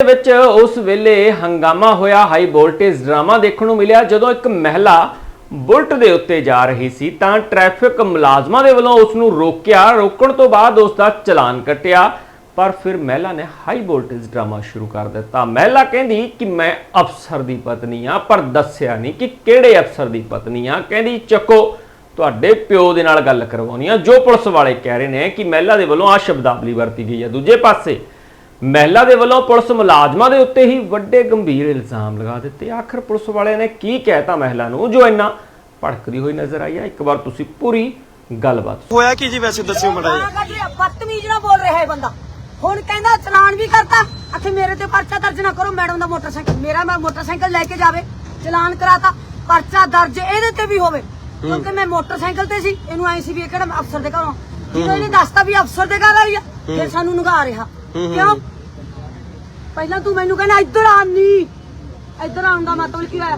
ਦੇ ਵਿੱਚ ਉਸ ਵੇਲੇ ਹੰਗਾਮਾ ਹੋਇਆ, ਹਾਈ ਵੋਲਟੇਜ ਡਰਾਮਾ ਦੇਖਣ ਨੂੰ ਮਿਲਿਆ, ਜਦੋਂ ਇੱਕ ਮਹਿਲਾ ਬੁਲਟ ਦੇ ਉੱਤੇ ਜਾ ਰਹੀ ਸੀ ਤਾਂ ਟ੍ਰੈਫਿਕ ਮੁਲਾਜ਼ਮਾਂ ਦੇ ਵੱਲੋਂ ਉਸ ਨੂੰ ਰੋਕਿਆ। ਰੋਕਣ ਤੋਂ ਬਾਅਦ ਉਸ ਦਾ ਚਲਾਨ ਕੱਟਿਆ, ਪਰ ਫਿਰ ਮਹਿਲਾ ਨੇ ਹਾਈ ਵੋਲਟੇਜ ਡਰਾਮਾ ਸ਼ੁਰੂ ਕਰ ਦਿੱਤਾ। ਮਹਿਲਾ ਕਹਿੰਦੀ ਕਿ ਮੈਂ ਅਫਸਰ ਦੀ ਪਤਨੀ ਆ ਪਰ ਦੱਸਿਆ ਨਹੀਂ ਕਿ ਕਿਹੜੇ ਅਫਸਰ ਦੀ ਪਤਨੀ ਆ ਕਹਿੰਦੀ, ਚੱਕੋ, ਤੁਹਾਡੇ ਪਿਓ ਦੇ ਨਾਲ ਗੱਲ ਕਰਵਾਉਣੀ ਆ। ਜੋ ਪੁਲਿਸ ਵਾਲੇ ਕਹਿ ਰਹੇ ਨੇ ਕਿ ਮਹਿਲਾ ਦੇ ਵੱਲੋਂ ਆ ਸ਼ਬਦਾਵਲੀ ਵਰਤੀ ਗਈ ਹੈ ਦੂਜੇ ਪਾਸੇ ਮਹਿਲਾ ਦੇ ਵੱਲੋਂ ਪੁਲਿਸ ਮੁਲਾਜ਼ਮਾਂ ਦੇ ਉੱਤੇ ਹੀ ਵੱਡੇ ਗੰਭੀਰ ਇਲਜ਼ਾਮ ਲਗਾ ਦਿੱਤੇ। ਆਖਰ ਪੁਲਿਸ ਵਾਲਿਆਂ ਨੇ ਕੀ ਕਹਿਤਾ ਮਹਿਲਾ ਨੂੰ? ਜੋ ਇੰਨਾ ਭੜਕਦੀ ਹੋਈ ਨਜ਼ਰ ਆਈ ਹੈ ਇੱਕ ਵਾਰ ਤੁਸੀਂ ਪੂਰੀ ਗੱਲਬਾਤ ਹੋਇਆ ਕੀ ਜੀ ਵੈਸੇ? ਦੱਸਿਓ ਮੜਾ ਰਿਹਾ ਬਦਤਮੀਜ਼ ਨਾਲ ਬੋਲ ਰਿਹਾ ਹੈ ਬੰਦਾ। ਹੁਣ ਕਹਿੰਦਾ ਚਲਾਨ ਵੀ ਕਰਤਾ। ਅਖੇ ਮੇਰੇ ਤੇ ਪਰਚਾ ਦਰਜ ਨਾ ਕਰੋ ਮੈਡਮ ਦਾ ਮੋਟਰਸਾਈਕਲ। ਮੇਰਾ ਮੈਂ ਮੋਟਰਸਾਈਕਲ ਲੈ ਕੇ ਜਾਵੇ ਚਲਾਨ ਕਰਾਤਾ ਪਰਚਾ ਦਰਜ ਇਹਦੇ ਤੇ ਵੀ ਹੋਵੇ। ਕਿਉਂਕਿ ਮੈਂ ਮੋਟਰਸਾਈਕਲ ਤੇ ਸੀ ਇਹਨੂੰ ਆਈ ਸੀ ਵੀ ਇਹ ਕਿਹੜਾ ਅਫਸਰ ਦੇ ਘਰੋਂ ਜਦੋਂ ਇਹਨੇ ਦੱਸਤਾ ਵੀ ਅਫਸਰ ਦੇ ਘਰ ਆਈ ਆ। ਫਿਰ ਸਾਨੂੰ ਨਗਾ ਰਿਹਾ। ਕਿਉਂ? ਪਹਿਲਾਂ ਤੂੰ ਮੈਨੂੰ ਕਹਿੰਦਾ ਇੱਧਰ ਆ ਨੀ ਇੱਧਰ ਆਉਣ ਦਾ ਮਤਲਬ ਕੀ ਹੋਇਆ?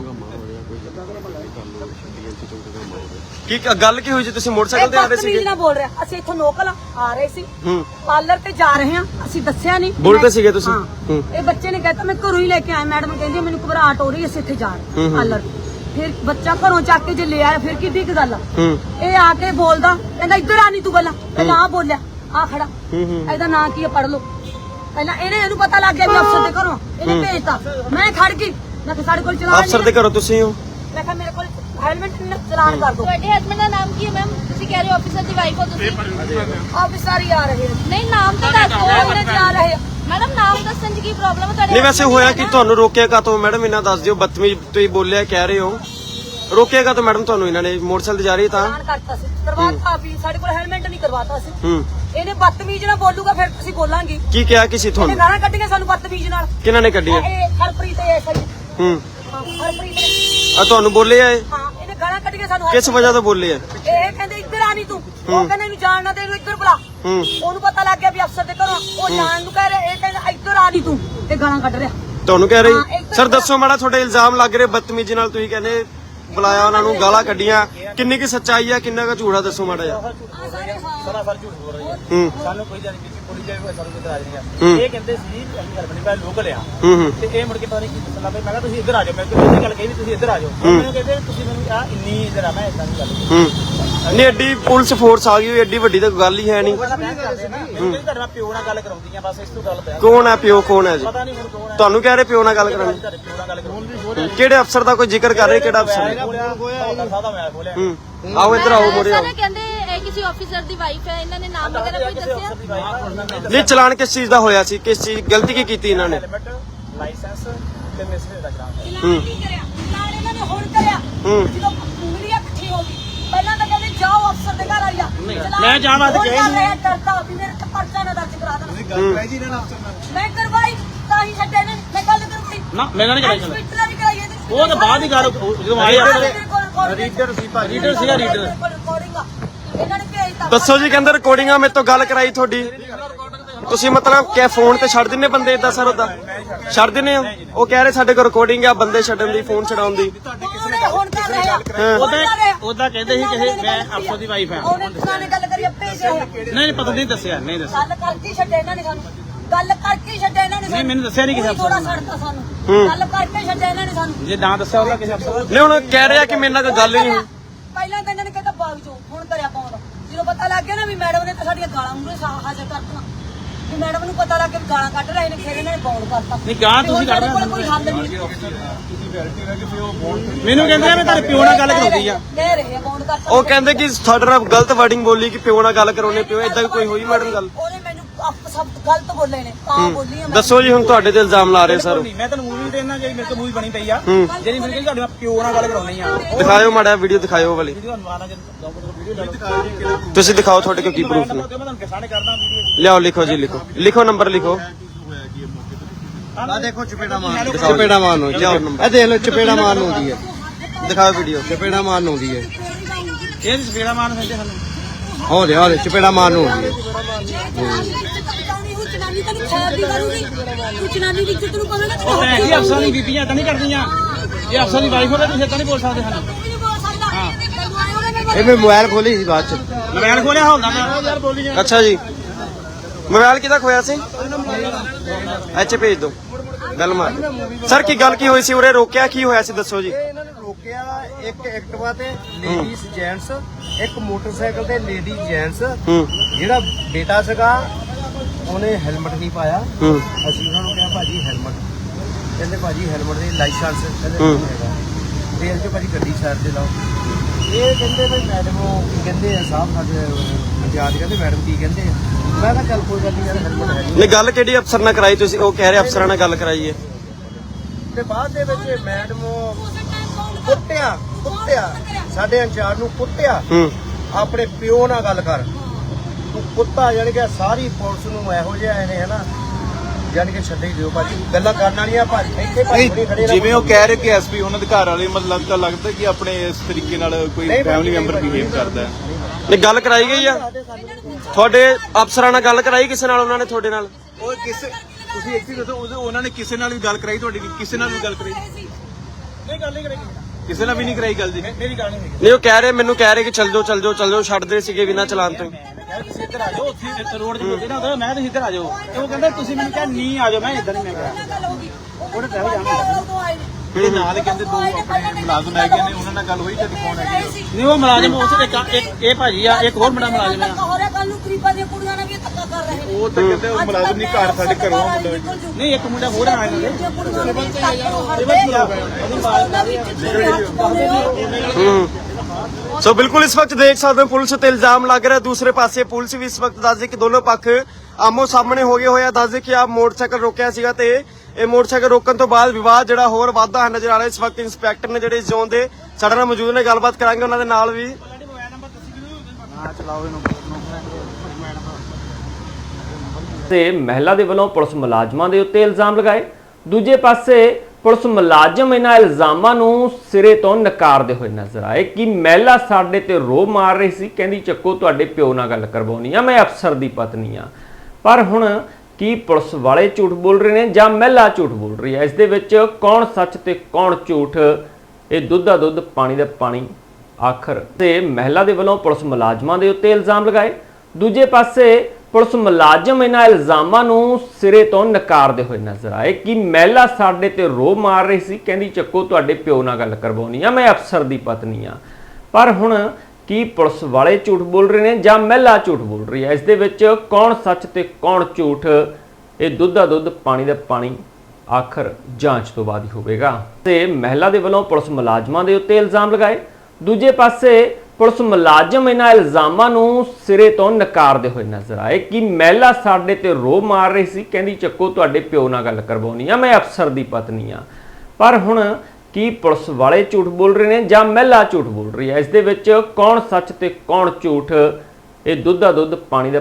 ਕੀ ਗੱਲ ਕੀ ਹੋਈ ਜੀ? ਤੁਸੀਂ ਮੋਟਰਸਾਈਕਲ ਤੇ ਆ ਰਹੇ ਬਦਤਮੀਜ਼ ਸੀਗੇ? ਨਾਲ ਬੋਲ ਰਿਹਾ। ਅਸੀਂ ਇੱਥੋਂ ਲੋਕਲ ਆ ਰਹੇ ਸੀ। ਹੂੰ। ਪਾਰਲਰ ਤੇ ਜਾ ਰਹੇ ਹਾਂ। ਅਸੀਂ ਦੱਸਿਆ ਨਹੀਂ ਬੋਲਦੇ ਸੀਗੇ ਤੁਸੀਂ? ਹਾਂ। ਹੂੰ। ਇਹ ਬੱਚੇ ਨੇ ਕਹਿਤਾ ਮੈਂ ਘਰੋਂ ਹੀ ਲੈ ਕੇ ਆਇਆ ਮੈਡਮ ਕਹਿੰਦੀ ਮੈਨੂੰ ਘਬਰਾਹਟ ਹੋ ਰਹੀ ਅਸੀਂ ਇੱਥੇ ਜਾ ਰਹੇ ਹੂੰ। ਪਾਰਲਰ ਫਿਰ ਬੱਚਾ ਘਰੋਂ ਚੱਕ ਕੇ ਜੇ ਲੈ ਆਇਆ ਫਿਰ ਕਿੱਡੀ ਕੁ ਗੱਲ ਆ? ਹੂੰ। ਇਹ ਆ ਕੇ ਬੋਲਦਾ ਕਹਿੰਦਾ ਇੱਧਰ ਆ ਨਹੀਂ ਤੂੰ ਪਹਿਲਾਂ ਆ ਬੋਲਿਆ। ਆ ਖੜਾ। ਹੂੰ, ਹੂੰ। ਇਹਦਾ ਨਾਂ ਕੀ ਹੈ ਪੜ ਲਓ। ਪਹਿਲਾਂ ਇਹਨੇ ਇਹਨੂੰ ਪਤਾ ਲੱਗ ਗਿਆ ਵੀ ਅਫਸਰ ਦੇ ਘਰੋਂ ਇਹਨੇ ਭੇਜਤਾ। ਮੈਂ ਖੜ ਗਈ ਮੈਂ ਕਿ ਸਾਡੇ ਕੋਲ ਚਲਾਨ ਅਫਸਰ ਦੇ ਘਰੋਂ ਤੁਸੀਂ ਹੋ? ਮੈਂ ਕਿਹਾ ਮੇਰੇ ਕੋਲ ਹੈਲਮਟ ਚਲਾਨ ਕਰ ਦੋ ਤੁਹਾਡੇ ਹਸਬੰਡ ਦਾ ਨਾਮ ਕੀ ਹੈ ਮੈਮ ਤੁਸੀਂ ਕਹਿ ਰਹੇ ਹੋ ਆਫੀਸਰ ਦੀ ਵਾਈਫ ਹੋ ਤੁਸੀਂ। ਆਫਿਸਰ ਹੀ। ਆ ਰਹੇ ਨੇ ਨਹੀਂ ਨਾਮ ਤਾਂ ਦੱਸ ਉਹ ਇਹਨੇ ਦਿਓ। ਜਾ ਰਹੇ ਆ। ਮੈਡਮ ਨਾਮ ਦੱਸਣ 'ਚ ਕੀ ਪ੍ਰੋਬਲਮ ਹੈ? ਤੁਹਾਡੇ ਨਹੀਂ ਵੈਸੇ husband ਹੋਇਆ ਕਿ? ਨਾ? ਤੁਹਾਨੂੰ ਰੋਕਿਆ ਕਾਤੋਂ ਮੈਡਮ ਇਹਨਾਂ ਦੱਸ ਦਿਓ ਬਦਤਮੀਜ਼ ਤੁਸੀਂ ਬੋਲਿਆ ਕਹਿ ਰਹੇ ਹੋ। ਰੋਕਿਆ ਕਾਤੋਂ ਮੈਡਮ ਤੁਹਾਨੂੰ ਇਹਨਾਂ ਨੇ ਮੋਟਰਸਾਈਕਲ ਤੇ ਜਾ ਰਹੀ ਤਾਂ? ਚਲਾਨ ਕਰਤਾ ਸੀ। ਕਰਵਾਤਾ ਵੀ ਸਾਡੇ ਕੋਲ ਹੈਲਮਟ ਨਹੀਂ ਕਰਵਾਤਾ ਸੀ। ਹੂੰ। ਇਹਨੇ ਬਦਤਮੀਜ਼ ਨਾਲ ਬੋਲੂਗਾ ਫਿਰ ਤੁਸੀਂ ਬੋਲਾਂਗੇ। ਕੀ ਕਿਹਾ ਕਿਸੇ ਇਹਨੇ ਤੁਹਾਨੂੰ? ਗਾਲਾਂ ਕੱਢੀਆਂ ਸਾਨੂੰ ਬਦਤਮੀਜ਼ ਨਾਲ। ਕਿਹਨਾਂ ਨੇ ਕੱਢੀ ਇਹ ਹਰਪ੍ਰੀਤ ਇਹ ਸਹੀ ਹੂੰ। ਹਾਂ ਹਰਪ੍ਰੀਤ ਨੇ। ਆ ਤੁਹਾਨੂੰ ਬੋਲੇ ਆ ਇਹ? ਹਾਂ ਇਹਨੇ ਗਾਲਾਂ ਕੱਢੀਆਂ ਸਾਨੂੰ ਕਿਸ ਵਜ੍ਹਾ ਤੋਂ ਬੋਲੇ ਆ? ਇਹ ਕਹਿੰਦੇ ਇੱਧਰ ਆ ਨਹੀਂ ਤੂੰ। ਉਹ ਕਹਿੰਦੇ ਇਹਨੂੰ ਜਾਣ ਨਾ ਦੇ ਇਹਨੂੰ ਇੱਧਰ ਬੁਲਾ। ਹੂੰ। ਉਹਨੂੰ ਪਤਾ ਲੱਗ ਗਿਆ ਵੀ ਅਫਸਰ ਦੇ ਘਰੋਂ ਉਹ ਜਾਣ ਨੂੰ ਕਹਿ ਰਿਹਾ ਇਹ ਕਹਿੰਦਾ ਇੱਧਰ ਆ ਨਹੀਂ ਤੂੰ। ਤੇ ਗਾਲਾਂ ਕੱਢ ਰਿਹਾ। ਤੁਹਾਨੂੰ ਕਹਿ ਹਾਂ, ਰਹੀ ਇੱਕ- ਸਰ ਦੱਸੋ ਮਾੜਾ ਤੁਹਾਡੇ ਇਲਜ਼ਾਮ ਲੱਗ ਰਹੇ ਬਦਤਮੀਜ਼ੀ ਨਾਲ ਤੁਸੀਂ ਕਹਿੰਦੇ ਬੁਲਾਇਆ ਉਹਨਾਂ ਨੂੰ ਗਾਲਾਂ ਕੱਢੀਆਂ। ਕਿੰਨੀ ਕੀ ਸੱਚਾਈ ਆ ਕਿੰਨਾ ਕੁ ਝੂਠਾ ਦੱਸੋ ਮਾੜਾ ਜਿਹਾ। ਆ ਸਾਰੇ ਹਾਂ। ਸਰਾਸਰ ਝੂਠ ਬੋਲ ਰਹੇ ਆ। ਹੂੰ। ਸਾਨੂੰ ਕੋਈ ਜਾਣੀ ਜਾਈ ਸਾਨੂੰ ਕਿਤੇ ਆ। ਰਹੀ ਹੂੰ। ਆ ਇਹ ਕਹਿੰਦੇ ਸੀ ਕਿ ਅਸੀਂ ਹਰਬਣੀ ਭਾਈ ਲੋਕਲ ਆ। ਹੂੰ ਹੂੰ। ਤੇ ਇਹ ਮੁੜ ਕੇ ਪਤਾ ਨਹੀਂ ਕੀ ਦੱਸਣ ਲੱਗ ਪਏ। ਮੈਂ ਕਿਹਾ ਤੁਸੀਂ ਇੱਧਰ ਆ ਜਾਓ। ਮੈਂ ਕਿਹਾ ਇਹ ਗੱਲ ਕਹੀ ਵੀ ਤੁਸੀਂ ਇੱਧਰ ਆ ਜਾਓ। ਉਹ ਮੈਨੂੰ ਕਹਿੰਦੇ ਤੁਸੀਂ ਮੈਨੂੰ ਆ ਇੰਨੀ ਇੱਧਰ ਆ ਮੈਂ ਇਦਾਂ ਦੀ ਗੱਲ ਹੂੰ। ਨਹੀਂ ਐਡੀ ਪੁਲਿਸ ਫੋਰਸ ਆ ਗਈ ਹੋਈ ਐਡੀ ਵੱਡੀ ਤਾਂ ਗੱਲ ਹੀ ਹੈ ਨਹੀਂ ਪਹਿਲਾਂ ਮੈਂ ਕਰਦੇ ਨਾ। ਮੈਨੂੰ ਕਹਿੰਦੇ ਤੁਹਾਡੇ ਨਾਲ ਪਿਓ ਨਾਲ ਗੱਲ ਕਰਾਉਂਦੀ ਆ ਬਸ ਇਸ ਤੋਂ ਗੱਲ ਪਿਆ ਕੌਣ ਹੈ ਪਿਓ ਕੌਣ ਹੈ ਜੀ? ਪਤਾ ਨਹੀਂ ਹੁਣ ਕੌਣ ਹੈ ਤੁਹਾਨੂੰ ਕਹਿ ਰਹੇ ਪਿਓ ਨਾਲ ਗੱਲ ਕਰਾਉਂਦੀ ਕਿਹੜੇ ਅਫਸਰ ਦਾ ਕੋਈ ਜ਼ਿਕਰ ਕਰ ਰਹੇ ਕਿਹੜਾ ਅਫਸਰ? ਆਓ ਇੱਧਰ ਆਓ ਮੋਰੇ ਆਓ ਕਹਿੰਦੇ ਕਿਸੇ ਆਫੀਸਰ ਦੀ ਵਾਈਫ ਹੈ ਇਹਨਾਂ ਨੇ ਨਾਮ ਵਗੈਰਾ ਕੋਈ ਦੱਸਿਆ? ਨਹੀਂ ਚਲਾਨ ਕਿਸ ਚੀਜ਼ ਦਾ ਹੋਇਆ ਸੀ? ਕਿਸ ਚੀਜ਼ ਗਲਤੀ ਕੀ ਕੀਤੀ ਇਹਨਾਂ ਨੇ? ਹੈਲਮਟ ਲਾਇਸੈਂਸ ਤੇ ਮਿਸਟਰ ਦਾ ਗ੍ਰਾਮ ਚਲਾਨ ਕੀ ਕਰਿਆ? ਚਲਾਨ ਇਹਨਾਂ ਨੇ ਹੁਣ ਕਰਿਆ। ਹੂੰ। ਜਦੋਂ ਉਂਗਲੀ ਇਕੱਠੀ ਹੋ ਗਈ ਪਹਿਲਾਂ ਤਾਂ ਕਹਿੰਦੇ ਜਾਓ ਅਫਸਰ ਦੇ ਘਰ ਆਈਆ। ਮੈਂ ਵਾਸਤੇ ਹੁਣ ਕਿਹਾ ਕਰ ਹੀ ਰਿਹਾ ਡਰਦਾ ਵੀ ਮੇਰੇ ਤੇ ਪਰਚਾ ਨਾ ਦਰਜ ਕਰਾ ਦੇਣਾ। ਮੈਂ ਕਰਵਾਈ ਤਾਂ ਹੀ ਛੱਡੇ ਨੇ। ਮੈਂ ਗੱਲ ਕਰਵਾਈ। ਨਾ ਮੈਂ ਨਹੀਂ ਕਰਾਈ ਗੱਲ। ਹਸਪੀਟਲ ਵੀ ਕਰਾਈ ਇਹਦੇ ਉਹ ਤਾਂ ਬਾਅਦ ਹੀ ਗੱਲ ਜਦੋਂ ਆਏ ਰੀਡਰ ਸੀਗਾ, ਰੀਡਰ। ਇਹਨਾਂ ਨੇ ਭੇਜਤਾ ਦੱਸੋ ਜੀ ਕਹਿੰਦੇ ਰਿਕਾਰਡਿੰਗਾਂ ਮੇਰੇ ਤੋਂ ਗੱਲ ਕਰਾਈ ਤੁਹਾਡੀ। ਤੁਸੀਂ ਮਤਲਬ ਕਿ ਫੋਨ ਤੇ ਛੱਡ ਦਿੰਨੇ ਬੰਦੇ ਇਦਾਂ ਸਰ ਉਦਾਂ ਛੱਡ ਦਿੰਨੇ ਹੋ? ਉਹ ਕਹਿ ਰਹੇ ਸਾਡੇ ਕੋਲ ਰਿਕਾਰਡਿੰਗ ਆ ਬੰਦੇ ਛੱਡਣ ਦੀ ਫੋਨ ਛਡਾਉਣ ਦੀ। ਉਹਨੇ ਹੁਣ ਕਰ ਰਿਹਾ ਉਹਦਾ ਉਹਦਾ ਕਹਿੰਦੇ ਸੀ ਕਿ ਇਹ ਮੈਂ ਅਫਸਰ ਦੀ ਵਾਈਫ ਆ। ਉਹਨੇ ਤੁਸੀਂ ਨੇ ਗੱਲ ਕਰੀ ਆਪੇ ਨਹੀਂ ਨਹੀਂ ਪਤਾ ਨਹੀਂ ਦੱਸਿਆ ਨਹੀਂ ਦੱਸਿਆ। ਗੱਲ ਕਰਕੇ ਛੱਡਿਆ ਇਹਨਾਂ ਨੇ ਸਾਨੂੰ। ਗੱਲ ਕਰਕੇ ਹੀ ਛੱਡਿਆ ਇਹਨਾਂ ਨੇ ਨਹੀਂ, ਮੈਨੂੰ ਦੱਸਿਆ ਨਹੀਂ ਕਿਸੇ ਅਫਸਰ ਥੋੜਾ ਨੇ। ਛੱਡਤਾ ਸਾਨੂੰ। ਗੱਲ ਕਰਕੇ ਹੀ ਛੱਡਿਆ ਇਹਨਾਂ ਨੇ ਸਾਨੂੰ। ਜੇ ਨਾ ਦੱਸਿਆ ਉਹਦਾ ਕਿਸੇ ਅਫਸਰ ਨਹੀਂ ਹੁਣ ਕਹਿ ਰਿਹਾ ਕਿ ਮੇਰੇ ਨਾਲ ਕੋਈ ਗੱਲ ਹੀ ਨਹੀਂ ਹੋਈ। ਪਹਿਲਾਂ ਤਾਂ ਇਹਨਾਂ ਨੇ ਕਹਿੰਦਾ ਬਾਗ ਚੋਂ ਹੁਣ ਕਰਿਆ ਪਾਉਂਦਾ ਜਦੋਂ ਪਤਾ ਲੱਗ ਗਿਆ ਨਾ ਵੀ ਮੈਡਮ ਨੇ ਤਾਂ ਸਾਡੀਆਂ ਗਾਲਾਂ ਮੂਰੇ ਹਾਜ਼ਰ ਕਰਤੀਆਂ ਵੀ ਮੈਡਮ ਨੂੰ ਪਤਾ ਲੱਗ ਗਿਆ ਵੀ ਗਾਲਾਂ ਕੱਢ ਰਹੇ ਨੇ ਫਿਰ ਇਹਨਾਂ ਨੇ ਬੌਂਡ ਕਰਤਾ। ਨਹੀਂ, ਗਾਲਾਂ ਤੁਸੀਂ ਕੱਢ ਰਹੇ ਹੋ। ਕੋਈ ਹੱਲ ਨਹੀਂ। ਮੈਨੂੰ ਕਹਿੰਦੇ ਆ ਮੈਂ ਤੁਹਾਡੇ ਪਿਓ ਨਾਲ ਗੱਲ ਕਰਾਉਂਦੀ ਆ। ਕਹਿ ਰਹੇ ਆ ਬੌਂਡ ਕਰਤਾ। ਉਹ ਕਹਿੰਦੇ ਕਿ ਸਾਡੇ ਨਾਲ ਗਲਤ ਵਰਡਿੰਗ ਬੋਲੀ ਕਿ ਪਿਓ ਨਾਲ ਗੱਲ ਕਰਾਉਣੇ ਪਿਓ ਇਦਾਂ ਕੋਈ ਹੋਈ ਮੈਡਮ ਗੱਲ? ਉਹਨੇ ਆਪ ਸਭ ਗਲਤ ਬੋਲੇ ਨੇ ਤਾਂ ਬੋਲੀ ਆ ਮੈਂ। ਦੱਸੋ ਜੀ ਹੁਣ ਤੁਹਾਡੇ ਤੇ ਇਲਜ਼ਾਮ ਲਾ ਰਹੇ ਸਰ। ਨਹੀਂ ਮੈਂ ਤੁਹਾਨੂੰ ਮੂਵੀ ਦੇਣਾ ਜੇ ਮੇਰੇ ਤੋਂ ਮੂਵੀ ਬਣੀ ਪਈ ਆ। ਜਿਹੜੀ ਮੈਨੂੰ ਕਹਿੰਦੀ ਤੁਹਾਡੇ ਨਾਲ ਪਿਓ ਨਾਲ ਗੱਲ ਕਰਾਉਣੀ ਆ। ਦਿਖਾਇਓ ਮਾੜਾ ਵੀਡੀਓ ਦਿਖਾਇਓ ਵਾਲੀ। ਵੀਡੀਓ ਅਨਵਾਨਾ ਜੇ ਵੀਡੀਓ ਲੈ ਲਓ ਤੁਸੀਂ ਦਿਖਾਓ ਤੁਹਾਡੇ ਕੋਲ ਕੀ ਪ੍ਰੂਫ ਨੇ। ਮੈਂ ਤੁਹਾਨੂੰ ਕਿਸਾਨੇ ਕਰਦਾ ਵੀਡੀਓ ਲਿਆਓ ਲਿਖੋ ਜੀ ਲਿਖੋ। ਲਿਖੋ ਨੰਬਰ ਲਿਖੋ। ਆ ਦੇਖੋ ਚਪੇੜਾ ਮਾਰ। ਚਪੇੜਾ ਨੂੰ ਲਿਆਓ ਇਹ ਦੇਖ ਲਓ ਚਪੇੜਾ ਮਾਰਨ ਨੂੰ ਆਉਂਦੀ ਹੈ। ਦਿਖਾਓ ਵੀਡੀਓ ਚਪੇੜਾ ਮਾਰਨ ਨੂੰ ਆਉਂਦੀ ਹੈ। ਇਹ ਸਪੀੜਾ ਮਾਰਨ ਦਿੰਦੇ ਸਾਨੂੰ। ਹੋ ਦੇ ਹੋ ਦੇ ਚਪੇੜਾ ਮਾਰਨ ਨੂੰ। ਦੀ ਤੈਨੂੰ ਉਹ ਭੈਣ ਜੀ ਅਫਸਰ ਦੀ ਬੀਬੀਆਂ ਤਾਂ ਨਹੀਂ ਕਰਦੀਆਂ। ਇਹ ਅਫਸਰ ਦੀ ਵਾਈਫ ਹੋਵੇ ਤੁਸੀਂ ਤਾਂ ਨਹੀਂ ਬੋਲ ਸਕਦੇ ਸਾਨੂੰ। ਨਹੀਂ ਬੋਲ ਸਕਦਾ ਤੈਨੂੰ ਆਏ ਹੋਣੇ ਇਹ ਮੈਂ ਮੋਬਾਈਲ ਖੋਲੀ ਸੀ ਬਾਅਦ ਚ। ਮੋਬਾਈਲ ਖੋਲਿਆ ਹੁੰਦਾ ਮੈਂ ਯਾਰ ਬੋਲੀ ਜਾ ਅੱਛਾ ਜੀ। ਮੋਬਾਈਲ ਕਿਹਦਾ ਖੋਇਆ ਸੀ? ਇੱਥੇ ਭੇਜ ਦਿਓ। ਗੱਲ ਮਾਰ। ਸਰ ਕੀ ਗੱਲ ਕੀ ਹੋਈ ਸੀ ਉਰੇ? ਰੋਕਿਆ ਕੀ ਹੋਇਆ ਸੀ? ਦੱਸੋ ਜੀ ਇਹ ਇਹਨਾਂ ਨੇ ਰੋਕਿਆ ਇੱਕ ਐਕਟਿਵਾ ਤੇ ਲੇਡੀਜ਼ ਜੈਂਟਸ ਇੱਕ ਮੋਟਰਸਾਈਕਲ ਤੇ ਲੇਡੀ ਜੈਂਟਸ ਹੂੰ। ਜਿਹੜਾ ਬੇਟਾ ਸੀਗਾ ਉਹਨੇ ਹੈਲਮਟ ਨਹੀਂ ਪਾਇਆ। ਹੂੰ। ਅਸੀਂ ਉਹਨਾਂ ਨੂੰ ਕਿਹਾ ਭਾਜੀ ਹੈਲਮਟ ਕਹਿੰਦੇ ਭਾਜੀ ਹੈਲਮਟ ਦੇ ਲਾਇਸੈਂਸ ਕਹਿੰਦੇ। ਨਹੀਂ ਹੈਗਾ। ਭਾਜੀ ਗੱਡੀ ਸਾਈਡ ਤੇ ਲਾਓ। ਇਹ ਕਹਿੰਦੇ ਵੀ ਮੈਡਮ ਉਹ ਕਹਿੰਦੇ ਆ ਸਾਹਿਬ ਸਾਡੇ ਇੰਚਾਰਜ ਕਹਿੰਦੇ ਮੈਡਮ ਕੀ ਕਹਿੰਦੇ ਆ? ਮੈਂ ਕਿਹਾ ਚੱਲ ਕੋਈ ਗੱਲ ਨਹੀਂ ਯਾਰ ਹੈਲਮਟ ਹੈ ਨਹੀਂ ਗੱਲ ਕਿਹੜੀ ਅਫਸਰ ਨਾਲ ਕਰਾਈ ਤੁਸੀਂ? ਉਹ ਕਹਿ ਰਹੇ ਅਫਸਰਾਂ ਨਾਲ ਗੱਲ ਕਰਾਈ ਹੈ। ਤੇ ਬਾਅਦ ਦੇ ਵਿੱਚ ਮੈਡਮ ਕੁੱਟਿਆ। ਕੁੱਟਿਆ ਸਾਡੇ ਇੰਚਾਰਜ ਨੂੰ ਕੁੱਟਿਆ। ਹੂੰ। ਆਪਣੇ ਪਿਓ ਨਾਲ ਗੱਲ ਕਰ। ਤੂੰ ਕੁੱਤਾ ਜਾਣੀ ਕਿ ਸਾਰੀ ਪੁਲਿਸ ਨੂੰ ਇਹੋ ਜਿਹਾ ਇਹਨੇ ਹਨਾ? ਜਾਣੀ ਕਿ ਛੱਡੇ ਹੀ ਦਿਓ ਭਾਜੀ। ਗੱਲਾਂ ਕਰਨ ਵਾਲੀਆਂ ਭਾਜੀ ਇੱਥੇ ਭਾਜੀ ਨਹੀਂ ਖੜੇ ਰਹਿਣਾ ਜਿਵੇਂ ਉਹ ਕਹਿ ਰਹੇ ਕਿ ਐਸਪੀ ਉਹਨਾਂ ਦੇ ਘਰ ਵਾਲੇ ਮਤਲਬ ਤਾਂ ਲੱਗਦਾ ਕਿ ਆਪਣੇ ਇਸ ਤਰੀਕੇ ਨਾਲ ਕੋਈ ਨਹੀਂ ਫੈਮਿਲੀ ਨਹੀਂ ਮੈਂਬਰ ਭਾਈ, ਬਿਹੇਵ ਕਰਦਾ ਹੈ। ਨੇ ਗੱਲ ਕਰਾਈ ਗਈ ਆ। ਤੁਹਾਡੇ ਅਫਸਰਾਂ ਨਾਲ ਗੱਲ ਕਰਾਈ ਕਿਸੇ ਨਾਲ ਉਹਨਾਂ ਨੇ ਤੁਹਾਡੇ ਨਾਲ? ਉਹ ਕਿਸੇ ਤੁਸੀਂ ਇੱਕ ਚੀਜ਼ ਦੱਸੋ ਉਹਦੇ- ਉਹਨਾਂ ਨੇ ਕਿਸੇ ਨਾਲ ਵੀ ਗੱਲ ਕਰਾਈ ਤੁਹਾਡੀ ਕਿਸੇ ਨਾਲ ਵੀ ਗੱਲ ਕਰਾਈ? ਨਹੀਂ ਗੱਲ ਨਹੀਂ ਕਰੇਗੀ ਕਿਸੇ ਨਾਲ ਵੀ ਨਹੀਂ ਕਰਾਈ ਗੱਲ ਜੀ। ਮੇਰੀ ਗੱਲ ਨਹੀਂ ਹੈਗੀ। ਨਹੀਂ ਉਹ ਕਹਿ ਰਹੇ ਮੈਨੂੰ ਕਹਿ ਰਹੇ ਕਿ ਚੱਲ ਜਾਓ ਚੱਲ ਜਾਓ ਚੱਲ ਜਾਓ ਛੱਡਦੇ ਸੀਗੇ ਬਿਨਾਂ ਚਲਾਨ ਤੋਂ। ਤੁਸੀਂ ਇੱਧਰ ਆ ਜਾਓ ਉੱਥੇ ਰੋਡ ਤੇ ਬੋਲਦੇ ਨਾ ਹੁੰਦਾ, ਮੈਂ ਤੁਸੀਂ ਇੱਧਰ ਆ ਜਾਓ। ਤੇ ਉਹ ਕਹਿੰਦਾ ਤੁਸੀਂ ਮੈਨੂੰ ਕਿਹਾ ਨਹੀਂ ਆ ਜਾਓ ਮੈਂ ਇੱਧਰ ਨਹੀਂ ਮੈਂ ਕਿਹਾ ਉਹਨੇ ਡਰਾਈਵਰ ਜਾਣਾ ਜਿਹੜੇ ਨਾਲ ਕਹਿੰਦੇ ਦੋ ਆਪਣੇ ਮੁਲਾਜ਼ਮ ਹੈਗੇ ਨੇ ਉਹਨਾਂ ਨਾਲ ਗੱਲ ਹੋਈ ਜਦ ਕੌਣ ਹੈਗੇ ਨਹੀਂ ਉਹ ਮੁਲਾਜ਼ਮ ਉਸ ਇੱਕ ਇੱਕ ਇਹ ਭਾਜੀ ਆ ਇੱਕ ਹੋਰ ਮੁੰਡਾ ਮੁਲਾਜ਼ਮ ਆ। ਕੱਲ ਨੂੰ ਧੱਕਾ ਕਰ ਰਹੇ ਨੇ ਉਹ ਤਾਂ ਕਹਿੰਦੇ ਉਹ ਮੁਲਾਜ਼ਮ ਨਹੀਂ ਘਰ ਸਾਡੇ ਘਰੋਂ ਆ ਮੁੰਡਾ। ਨਹੀਂ ਇੱਕ ਮੁੰਡਾ ਹੋਰ ਆਇਆ ਨੇ। ਹੂੰ ਸੋ ਬਿਲਕੁਲ ਇਸ ਵਕਤ ਦੇਖ ਸਕਦੇ ਹੋ ਪੁਲਿਸ ਤੇ ਇਲਜ਼ਾਮ ਲੱਗ ਰਿਹਾ। ਦੂਸਰੇ ਪਾਸੇ ਪੁਲਿਸ ਵੀ ਇਸ ਵਕਤ ਦੱਸਦੇ ਕਿ ਦੋਨੋਂ ਪੱਖ ਆਮੋ ਸਾਹਮਣੇ ਹੋ ਗਏ ਹੋਏ ਆ। ਦੱਸਦੇ ਕਿ ਆ ਮੋਟਰਸਾਈਕਲ ਰੋਕਿਆ ਸੀਗਾ ਤੇ ਇਹ ਮੋਟਰਸਾਈਕਲ ਰੋਕਣ ਤੋਂ ਬਾਅਦ ਵਿਵਾਦ ਜਿਹੜਾ ਹੋਰ ਵੱਧਦਾ ਨਜ਼ਰ ਆ ਰਿਹਾ। ਇਸ ਵਕਤ ਇੰਸਪੈਕਟਰ ਨੇ ਜਿਹੜੇ ਜ਼ੋਨ ਦੇ ਸਾਡੇ ਨਾਲ ਮੌਜੂਦ ਨੇ ਗੱਲਬਾਤ ਕਰਾਂਗੇ ਉਹਨਾਂ ਦੇ ਨਾਲ ਵੀ। ਤੇ ਮਹਿਲਾ ਦੇ ਵੱਲੋਂ ਪੁਲਿਸ ਮੁਲਾਜ਼ਮਾਂ ਦੇ ਉੱਤੇ ਇਲਜ਼ਾਮ ਲਗਾਏ। ਦੂਜੇ ਪਾਸੇ ਪੁਲਿਸ ਮੁਲਾਜ਼ਮ ਇਹਨਾਂ ਇਲਜ਼ਾਮਾਂ ਨੂੰ ਸਿਰੇ ਤੋਂ ਨਕਾਰਦੇ ਹੋਏ ਨਜ਼ਰ ਆਏ ਕਿ ਮਹਿਲਾ ਸਾਡੇ ਤੇ ਰੋ ਮਾਰ ਰਹੀ ਸੀ, ਕਹਿੰਦੀ, ਚੱਕੋ, ਤੁਹਾਡੇ ਪਿਓ ਨਾਲ ਗੱਲ ਕਰਵਾਉਣੀ ਆ, ਮੈਂ ਅਫਸਰ ਦੀ ਪਤਨੀ ਆ। ਪਰ ਹੁਣ ਕੀ ਪੁਲਿਸ ਵਾਲੇ ਝੂਠ ਬੋਲ ਰਹੇ ਨੇ ਜਾਂ ਮਹਿਲਾ ਝੂਠ ਬੋਲ ਰਹੀ ਹੈ ਇਸ ਦੇ ਵਿੱਚ ਕੌਣ ਸੱਚ ਤੇ ਕੌਣ ਝੂਠ? ਇਹ ਦੁੱਧ ਦਾ ਦੁੱਧ, ਪਾਣੀ ਦਾ ਪਾਣੀ। ਆਖਰ ਤੇ ਮਹਿਲਾ ਦੇ ਵੱਲੋਂ ਪੁਲਿਸ ਮੁਲਾਜ਼ਮਾਂ ਦੇ ਉੱਤੇ ਇਲਜ਼ਾਮ ਲਗਾਏ। ਦੂਜੇ ਪਾਸੇ ਪੁਲਿਸ ਮੁਲਾਜ਼ਮ ਇਹਨਾਂ ਇਲਜ਼ਾਮਾਂ ਨੂੰ ਸਿਰੇ ਤੋਂ ਨਕਾਰਦੇ ਹੋਏ ਨਜ਼ਰ ਆਏ ਕਿ ਮਹਿਲਾ ਸਾਡੇ ਤੇ ਰੋ ਮਾਰ ਰਹੀ ਸੀ। ਕਹਿੰਦੀ, ਚੱਕੋ, ਤੁਹਾਡੇ ਪਿਓ ਨਾਲ ਗੱਲ ਕਰਵਾਉਣੀ ਆ, ਮੈਂ ਅਫਸਰ ਦੀ ਪਤਨੀ ਆ। ਪਰ ਹੁਣ ਕੀ ਪੁਲਿਸ ਵਾਲੇ ਝੂਠ ਬੋਲ ਰਹੇ ਨੇ ਜਾਂ ਮਹਿਲਾ ਝੂਠ ਬੋਲ ਰਹੀ ਹੈ? ਇਸ ਦੇ ਵਿੱਚ ਕੌਣ ਸੱਚ ਤੇ ਕੌਣ ਝੂਠ? ਇਹ ਦੁੱਧ ਦਾ ਦੁੱਧ, ਪਾਣੀ ਦਾ ਪਾਣੀ, ਆਖਰ ਜਾਂਚ ਤੋਂ ਬਾਅਦ ਹੀ ਹੋਵੇਗਾ। ਤੇ ਮਹਿਲਾ ਦੇ ਵੱਲੋਂ ਪੁਲਿਸ ਮੁਲਾਜ਼ਮਾਂ ਦੇ ਉੱਤੇ ਇਲਜ਼ਾਮ ਲਗਾਏ। ਦੂਜੇ ਪਾਸੇ ਪੁਲਿਸ ਮੁਲਾਜ਼ਮ ਇਹਨਾਂ ਇਲਜ਼ਾਮਾਂ ਨੂੰ ਸਿਰੇ ਤੋਂ ਨਕਾਰਦੇ ਹੋਏ ਨਜ਼ਰ ਆਏ ਕਿ ਮਹਿਲਾ ਸਾਡੇ ਤੇ ਰੋ ਮਾਰ ਰਹੀ ਸੀ, ਕਹਿੰਦੀ, ਚੱਕੋ, ਤੁਹਾਡੇ ਪਿਓ ਨਾਲ ਗੱਲ ਕਰਵਾਉਣੀ ਆ, ਮੈਂ ਅਫਸਰ ਦੀ ਪਤਨੀ ਆ। ਪਰ ਹੁਣ ਕੀ ਪੁਲਿਸ ਵਾਲੇ ਝੂਠ ਬੋਲ ਰਹੇ ਨੇ ਜਾਂ ਮਹਿਲਾ ਝੂਠ ਬੋਲ ਰਹੀ ਹੈ ਇਸ ਦੇ ਵਿੱਚ ਕੌਣ ਸੱਚ ਤੇ ਕੌਣ ਝੂਠ? ਇਹ ਦੁੱਧ ਦਾ ਦੁੱਧ, ਪਾਣੀ ਦਾ